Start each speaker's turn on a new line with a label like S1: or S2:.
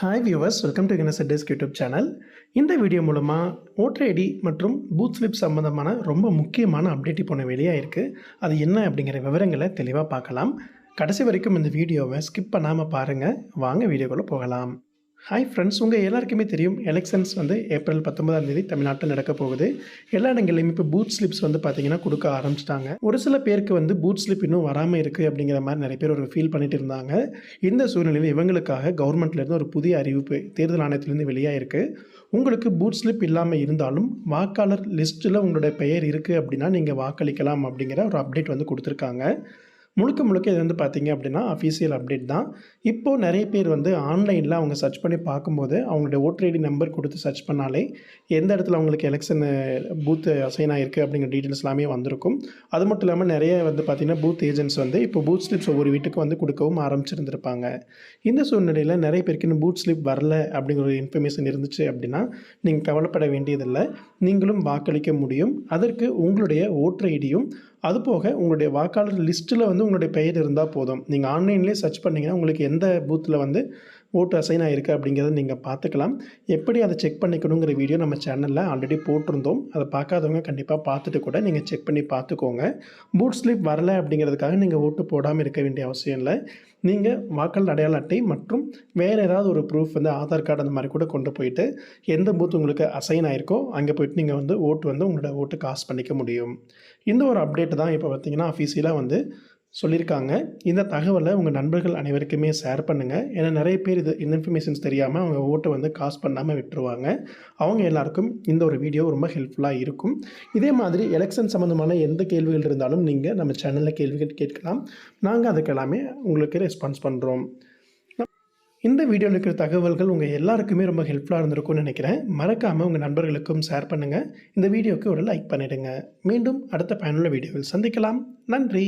S1: Hi viewers welcome to Guinness desk YouTube channel இந்த video மூலமாக voter ID மற்றும் booth slip சம்மந்தமான ரொம்ப முக்கியமான அப்டேட் இப்போ வெளியாக இருக்குது அது என்ன அப்படிங்கிற விவரங்களை தெளிவாக பார்க்கலாம். கடைசி வரைக்கும் இந்த வீடியோவை ஸ்கிப் பண்ணாமல் பாருங்கள் வாங்க வீடியோக்குள்ளே போகலாம். ஹாய் ஃப்ரெண்ட்ஸ் உங்கள் எல்லாருக்குமே தெரியும் எலெக்ஷன்ஸ் வந்து ஏப்ரல் பத்தொன்பதாம் தேதி தமிழ்நாட்டில் நடக்க போகுது. எல்லா இடங்கள்லையும் இப்போ பூத் ஸ்லிப்ஸ் வந்து பார்த்தீங்கன்னா கொடுக்க ஆரம்பிச்சிட்டாங்க. ஒரு சில பேருக்கு வந்து பூத் ஸ்லிப் இன்னும் வராமல் இருக்குது அப்படிங்கிற மாதிரி நிறைய பேர் ஒரு ஃபீல் பண்ணிட்டு இருந்தாங்க. இந்த சூழ்நிலையில் இவங்களுக்காக கவர்மெண்ட்லேருந்து ஒரு புதிய அறிவிப்பு தேர்தல் ஆணையத்திலேருந்து வெளியாயிருக்கு. உங்களுக்கு பூத் ஸ்லிப் இல்லாமல் இருந்தாலும் வாக்காளர் லிஸ்ட்டில் உங்களுடைய பெயர் இருக்குது அப்படின்னா நீங்கள் வாக்களிக்கலாம் அப்படிங்கிற ஒரு அப்டேட் வந்து கொடுத்துருக்காங்க. முழுக்க முழுக்க இது வந்து பார்த்தீங்க அப்படின்னா அஃபீஷியல் அப்டேட் தான். இப்போது நிறைய பேர் வந்து ஆன்லைனில் அவங்க சர்ச் பண்ணி பார்க்கும்போது அவங்களுடைய ஓட்டர் ஐடி நம்பர் கொடுத்து சர்ச் பண்ணாலே எந்த இடத்துல அவங்களுக்கு எலெக்ஷன் பூத் அசைன் ஆகிருக்கு அப்படிங்கிற டீட்டெயில்ஸ் எல்லாமே வந்திருக்கும். அது மட்டும் இல்லாமல் நிறைய வந்து பார்த்திங்கன்னா பூத் ஏஜென்ட்ஸ் வந்து இப்போ பூத் ஸ்லிப்ஸ் ஒவ்வொரு வீட்டுக்கு வந்து கொடுக்கவும் ஆரம்பிச்சிருந்திருப்பாங்க. இந்த சூழ்நிலையில் நிறைய பேருக்கு இன்னும் பூத் ஸ்லிப் வரல அப்படிங்கிற ஒரு இன்ஃபர்மேஷன் இருந்துச்சு அப்படின்னா நீங்கள் கவலைப்பட வேண்டியதில்லை. நீங்களும் வாக்களிக்க முடியும். அதற்கு உங்களுடைய ஓட்டர் ஐடியும் அதுபோக உங்களுடைய வாக்காளர் லிஸ்ட்டில் வந்து உங்களுடைய பெயர் இருந்தால் போதும். நீங்கள் ஆன்லைன்லேயே சர்ச் பண்ணிங்கன்னா உங்களுக்கு எந்த பூத்தில் வந்து ஓட்டு அசைன் ஆகிருக்கு அப்படிங்கிறத நீங்கள் பார்த்துக்கலாம். எப்படி அதை செக் பண்ணிக்கணுங்கிற வீடியோ நம்ம சேனலில் ஆல்ரெடி போட்டிருந்தோம். அதை பார்க்காதவங்க கண்டிப்பாக பார்த்துட்டு கூட நீங்கள் செக் பண்ணி பார்த்துக்கோங்க. பூட் ஸ்லிப் வரலை அப்படிங்கிறதுக்காக நீங்கள் ஓட்டு போடாமல் இருக்க வேண்டிய அவசியம் இல்லை. நீங்கள் வாக்காளர் அடையாள அட்டை மற்றும் வேறு ஏதாவது ஒரு ப்ரூஃப் வந்து ஆதார் கார்டு அந்த மாதிரி கூட கொண்டு போயிட்டு எந்த பூத் உங்களுக்கு அசைன் ஆயிருக்கோ அங்கே போயிட்டு நீங்கள் வந்து ஓட்டு வந்து உங்களோட ஓட்டு காசு பண்ணிக்க முடியும். இந்த ஒரு அப்டேட் தான் இப்போ பார்த்தீங்கன்னா அஃபீஷியலாக வந்து சொல்லியிருக்காங்க. இந்த தகவலை உங்கள் நண்பர்கள் அனைவருக்குமே ஷேர் பண்ணுங்கள் ஏன்னா நிறைய பேர் இது இந்த இன்ஃபர்மேஷன்ஸ் தெரியாமல் அவங்க ஓட்டை வந்து காசு பண்ணாமல் விட்டுருவாங்க. அவங்க எல்லாருக்கும் இந்த ஒரு வீடியோ ரொம்ப ஹெல்ப்ஃபுல்லாக இருக்கும். இதே மாதிரி எலெக்ஷன் சம்மந்தமான எந்த கேள்விகள் இருந்தாலும் நீங்கள் நம்ம சேனலில் கேள்விகள் கேட்கலாம். நாங்கள் அதுக்கெல்லாமே உங்களுக்கு ரெஸ்பான்ஸ் பண்ணுறோம் இந்த வீடியோவில் இருக்கிற தகவல்கள் உங்கள் எல்லாருக்குமே ரொம்ப ஹெல்ப்ஃபுல்லாக இருந்திருக்கும்னு நினைக்கிறேன். மறக்காமல் உங்கள் நண்பர்களுக்கும் ஷேர் பண்ணுங்கள் இந்த வீடியோவுக்கு ஒரு லைக் பண்ணிவிடுங்க மீண்டும் அடுத்த பயனுள்ள வீடியோவில் சந்திக்கலாம். நன்றி.